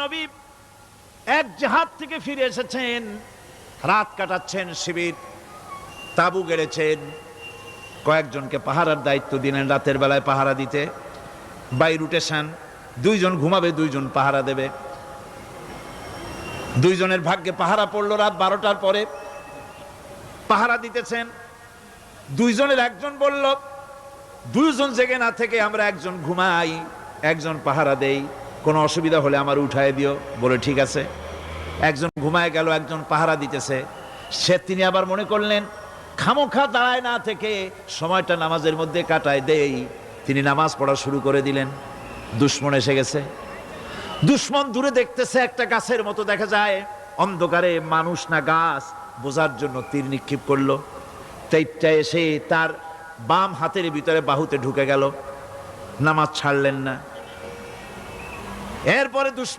নবী এক জাহাজ থেকে ফিরে এসেছেন। রাত কাটাচ্ছেন শিবির। তাবু গেড়েছেন। কয়েকজনকে পাহারার দায়িত্ব দিলেন রাতের বেলায় পাহারা দিতে। বাই রুটেশন দুইজন ঘুমাবে, দুইজন পাহারা দেবে। দুইজনের ভাগ্যে পাহারা পড়ল রাত বারোটার পরে। পাহারা দিতেছেন। দুইজনের একজন বলল, দুইজন জেগে না থেকে আমরা একজন ঘুমাই, একজন পাহারা দেই। কোনো অসুবিধা হলে আমার উঠায় দিও। বলে, ঠিক আছে। একজন ঘুমায় গেল, একজন পাহারা দিতেছে। সে, তিনি আবার মনে করলেন, খামোখা দাঁড়ায় না থেকে সময়টা নামাজের মধ্যে কাটায় দেই। তিনি নামাজ পড়া শুরু করে দিলেন। দুশ্মন এসে গেছে। দুশ্মন দূরে দেখতেছে একটা গাছের মতো, দেখা যায় অন্ধকারে মানুষ না গাছ, বোঝার জন্য তীর নিক্ষেপ করল। তেইটটা এসে তার বাম হাতের ভিতরে বাহুতে ঢুকে গেল। নামাজ ছাড়লেন না। এরপরে দুশ্মন